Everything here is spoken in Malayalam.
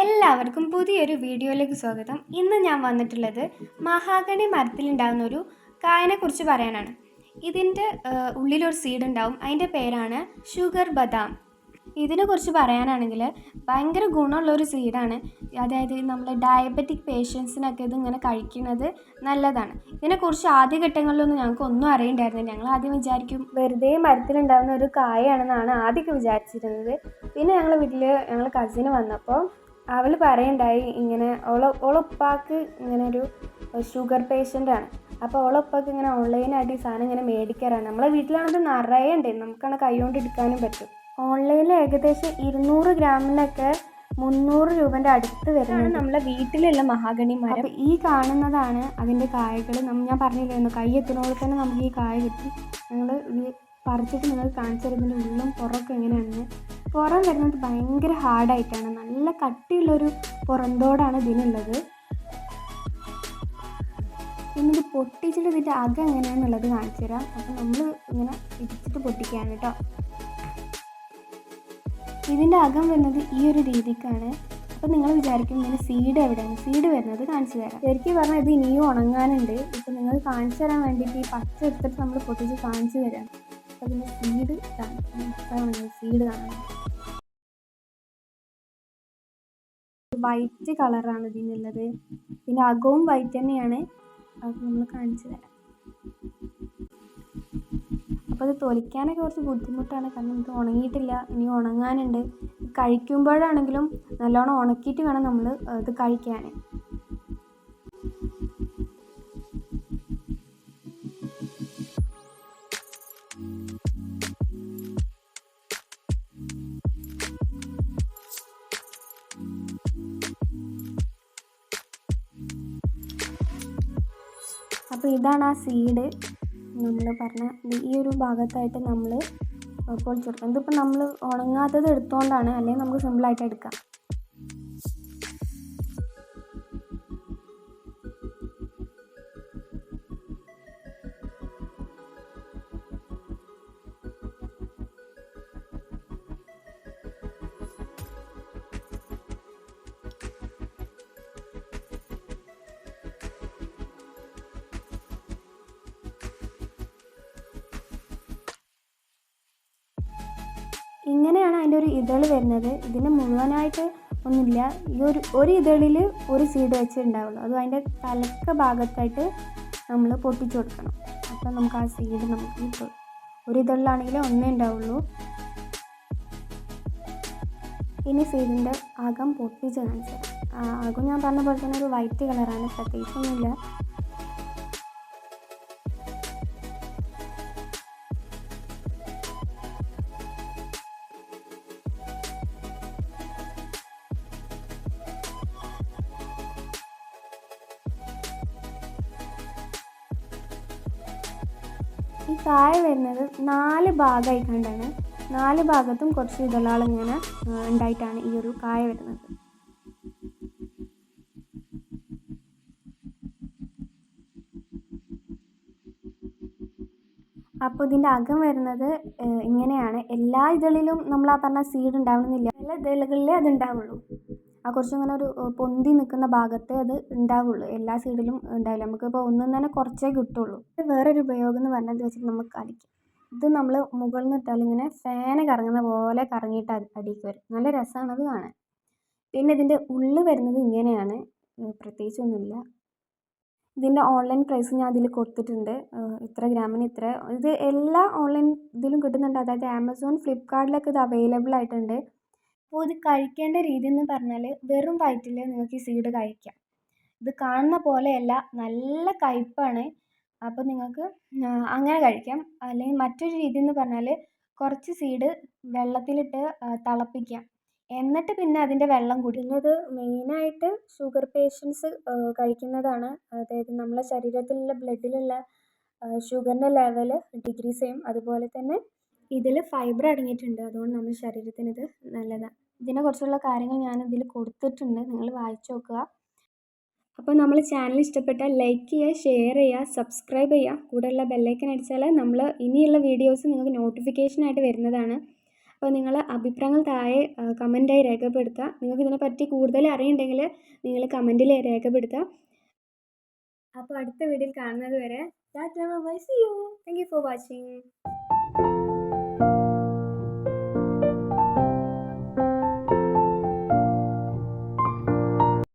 എല്ലാവർക്കും പുതിയൊരു വീഡിയോയിലേക്ക് സ്വാഗതം. ഇന്ന് ഞാൻ വന്നിട്ടുള്ളത് മഹാഗണി മരത്തിലുണ്ടാകുന്ന ഒരു കായനെക്കുറിച്ച് പറയാനാണ്. ഇതിന്റെ ഉള്ളിലൊരു സീഡ് ഉണ്ടാവും. അതിന്റെ പേരാണ് ഷുഗർ ബദാം. ഇതിനെക്കുറിച്ച് പറയാനാണെങ്കിൽ ഭയങ്കര ഗുണമുള്ള ഒരു സീഡാണ്. അതായത് നമ്മൾ ഡയബറ്റിക് പേഷ്യൻസിനൊക്കെ ഇതിങ്ങനെ കഴിക്കുന്നത് നല്ലതാണ്. ഇതിനെക്കുറിച്ച് ആദ്യഘട്ടങ്ങളിലൊന്നും ഞങ്ങൾക്ക് ഒന്നും അറിയണ്ടായിരുന്നില്ല. ഞങ്ങൾ ആദ്യം വിചാരിക്കും വെറുതെ മരത്തിലുണ്ടാകുന്ന ഒരു കായാണെന്നാണ് ആദ്യമൊക്കെ വിചാരിച്ചിരുന്നത്. പിന്നെ ഞങ്ങൾ വീട്ടിൽ ഞങ്ങൾ കസിന് വന്നപ്പോൾ അവൾ പറയണ്ടായി ഇങ്ങനെ ഓള ഓളൊപ്പാക്ക് ഇങ്ങനെ ഒരു ഷുഗർ പേഷ്യന്റാണ് അപ്പോൾ ഓളൊപ്പാക്ക് ഇങ്ങനെ ഓൺലൈനായിട്ട് ഈ സാധനം ഇങ്ങനെ മേടിക്കാറാണ്. നമ്മളെ വീട്ടിലാണത് നിറയെ നമുക്കാണ് കൈകൊണ്ട് എടുക്കാനും പറ്റും. ഓൺലൈനിൽ ഏകദേശം ഇരുന്നൂറ് ഗ്രാമിനൊക്കെ മുന്നൂറ് രൂപന്റെ അടുത്ത് വരുന്നത് നമ്മളെ വീട്ടിലുള്ള മഹാഗണി മരം. ഈ കാണുന്നതാണ് അതിന്റെ കായകൾ. ഞാൻ പറഞ്ഞില്ലായിരുന്നു കൈ എത്തുന്നതോടെ തന്നെ നമുക്ക് ഈ കായ കിട്ടി. ഞങ്ങൾ ഈ പറിച്ചിട്ട് നിങ്ങൾ കാണിച്ചു തരുന്നതിന്റെ ഉള്ളും പുറമൊക്കെ എങ്ങനെയാണ്. പുറം വരുന്നത് ഭയങ്കര ഹാർഡായിട്ടാണ് നല്ല കട്ടിയുള്ളൊരു പുറന്തോടാണ് ഇതിനുള്ളത്. പിന്നെ ഇത് പൊട്ടിച്ചിട്ട് ഇതിന്റെ അകം എങ്ങനെയാണെന്നുള്ളത് കാണിച്ചു തരാം. അപ്പം നമ്മൾ ഇങ്ങനെ ഇടിച്ചിട്ട് പൊട്ടിക്കുകയാണ് കേട്ടോ. ഇതിന്റെ അകം വരുന്നത് ഈ ഒരു രീതിക്കാണ്. അപ്പം നിങ്ങൾ വിചാരിക്കും ഇതിന് സീഡ് എവിടെയാണ്? സീഡ് വരുന്നത് കാണിച്ചു തരാം. ശരിക്കും പറഞ്ഞാൽ ഇത് ഇനിയും ഉണങ്ങാനുണ്ട്. ഇപ്പം നിങ്ങൾ കാണിച്ചു തരാൻ വേണ്ടിയിട്ട് ഈ പച്ച എടുത്തിട്ട് നമ്മൾ പൊട്ടിച്ച് കാണിച്ചു തരാം. അപ്പം ഇതിന്റെ സീഡ് കാണുന്നത് സീഡ് കാണുന്നത്. വൈറ്റ് കളറാണ് ഇതിനുള്ളത്. ഇതിന്റെ അകവും വൈറ്റ് തന്നെയാണ്. അത് നമ്മൾ കാണിച്ചു തരാം. അപ്പോൾ അത് തൊലിക്കാനൊക്കെ കുറച്ച് ബുദ്ധിമുട്ടാണ്. കാരണം ഇത് ഉണങ്ങിയിട്ടില്ല. ഇനി ഉണങ്ങാനുണ്ട്. കഴിക്കുമ്പോഴാണെങ്കിലും നല്ലോണം ഉണക്കിയിട്ട് വേണം നമ്മൾ ഇത് കഴിക്കാൻ അപ്പോൾ ഇതാണ് ആ സീഡ്. നമ്മൾ പറഞ്ഞ ഈ ഒരു ഭാഗത്തായിട്ട് നമ്മൾ പൊളിച്ചു ഇതിപ്പോൾ നമ്മൾ ഉണങ്ങാത്തത് എടുത്തുകൊണ്ടാണ് അല്ലെങ്കിൽ നമുക്ക് സിമ്പിളായിട്ട് എടുക്കാം. ഇങ്ങനെയാണ് അതിന്റെ ഒരു ഇതൾ വരുന്നത്. ഇതിന് മുഴുവനായിട്ട് ഒന്നുമില്ല. ഈ ഒരു ഇതളിൽ ഒരു സീഡ് വെച്ചിട്ടുണ്ടാവുള്ളൂ ഉണ്ടാവുള്ളൂ. അതും അതിന്റെ തലക്ക ഭാഗത്തായിട്ട് നമ്മൾ പൊട്ടിച്ചു കൊടുക്കണം. അപ്പോൾ നമുക്ക് ആ സീഡ് നമുക്ക് കിട്ടും. ഒരു ഇതളിലാണെങ്കിൽ ഒന്നേ ഉണ്ടാവുള്ളൂ. ഇനി സീഡിന്റെ അകം പൊട്ടിച്ച് കാണിച്ചു അകം ഞാൻ പറഞ്ഞ പോലെ തന്നെ ഒരു വൈറ്റ് കളറാണ് പ്രത്യേകിച്ചൊന്നുമില്ല. ഈ കായ വരുന്നത് നാല് ഭാഗമായി കണ്ടാണ് നാല് ഭാഗത്തും കുറച്ച് ഇതളാളിങ്ങനെ ഇങ്ങനെ ഉണ്ടായിട്ടാണ് ഈ ഒരു കായ വരുന്നത്. അപ്പോൾ ഇതിന്റെ അകം വരുന്നത് ഇങ്ങനെയാണ്. എല്ലാ ഇതളിലും നമ്മൾ ആ പറഞ്ഞ സീഡ് ഉണ്ടാവണമെന്നില്ല. എല്ലാ ഇതളുകളിലേ അത് ഉണ്ടാവുള്ളൂ. ആ കുറച്ച് ഇങ്ങനെ ഒരു പൊന്തി നിൽക്കുന്ന ഭാഗത്തേ അത് ഉണ്ടാവുള്ളൂ. എല്ലാ സീഡിലും ഉണ്ടാവില്ല. നമുക്കിപ്പോൾ ഒന്നും തന്നെ കുറച്ചേ കിട്ടുള്ളൂ. വേറൊരു ഉപയോഗം എന്ന് പറഞ്ഞത് വെച്ചിട്ട് നമുക്ക് കളിക്കാം ഇത് നമ്മൾ മുകളിൽ നിന്ന് ഇട്ടാൽ ഇങ്ങനെ ഫാന് കറങ്ങുന്ന പോലെ കറങ്ങിയിട്ട് അടി- അടിക്ക് വരും. നല്ല രസമാണ് അത് കാണാൻ. പിന്നെ ഇതിന്റെ ഉള്ളിൽ വരുന്നത് ഇങ്ങനെയാണ്. പ്രത്യേകിച്ചൊന്നുമില്ല. ഇതിന്റെ ഓൺലൈൻ പ്രൈസ് ഞാൻ അതിൽ കൊടുത്തിട്ടുണ്ട്. ഇത്ര ഗ്രാമിന് ഇത്ര. ഇത് എല്ലാ ഓൺലൈൻ ഇതിലും കിട്ടുന്നുണ്ട്. അതായത് ആമസോൺ ഫ്ലിപ്കാർട്ടിലൊക്കെ ഇത് അവൈലബിൾ ആയിട്ടുണ്ട്. അപ്പോൾ ഇത് കഴിക്കേണ്ട രീതി എന്ന് പറഞ്ഞാൽ വെറും വയറ്റിൽ നിങ്ങൾക്ക് ഈ സീഡ് കഴിക്കാം. ഇത് കാണുന്ന പോലെയല്ല നല്ല കയ്പ്പാണ്. അപ്പോൾ നിങ്ങൾക്ക് അങ്ങനെ കഴിക്കാം. അല്ലെങ്കിൽ മറ്റൊരു രീതി എന്ന് പറഞ്ഞാൽ കുറച്ച് സീഡ് വെള്ളത്തിലിട്ട് തിളപ്പിക്കാം. എന്നിട്ട് പിന്നെ അതിന്റെ വെള്ളം കുടിക്കുന്നത് മെയിനായിട്ട് ഷുഗർ പേഷ്യൻസ് കഴിക്കുന്നതാണ്. അതായത് നമ്മളെ ശരീരത്തിലുള്ള ബ്ലഡിലുള്ള ഷുഗറിന്റെ ലെവൽ ഡിക്രീസ് ചെയ്യും അതുപോലെ തന്നെ ഇതിൽ ഫൈബർ അടങ്ങിയിട്ടുണ്ട്. അതുകൊണ്ട് നമ്മുടെ ശരീരത്തിന് ഇത് നല്ലതാണ് ഇതിനെക്കുറിച്ചുള്ള കാര്യങ്ങൾ ഞാൻ ഇതിൽ കൊടുത്തിട്ടുണ്ട്. നിങ്ങൾ വായിച്ചു നോക്കുക. അപ്പോൾ നമ്മൾ ചാനൽ ഇഷ്ടപ്പെട്ടാൽ ലൈക്ക് ചെയ്യുക ഷെയർ ചെയ്യുക സബ്സ്ക്രൈബ് ചെയ്യുക. കൂടെയുള്ള ബെല്ലൈക്കൻ അടിച്ചാൽ നമ്മൾ ഇനിയുള്ള വീഡിയോസ് നിങ്ങൾക്ക് നോട്ടിഫിക്കേഷനായിട്ട് വരുന്നതാണ്. അപ്പോൾ നിങ്ങൾ അഭിപ്രായങ്ങൾ താഴെ കമന്റായി രേഖപ്പെടുത്തുക. നിങ്ങൾക്ക് ഇതിനെപ്പറ്റി കൂടുതൽ അറിയുണ്ടെങ്കിൽ നിങ്ങൾ കമന്റിൽ രേഖപ്പെടുത്തുക. അപ്പോൾ അടുത്ത വീഡിയോയിൽ കാണുന്നത് വരെ tata you thank you for watching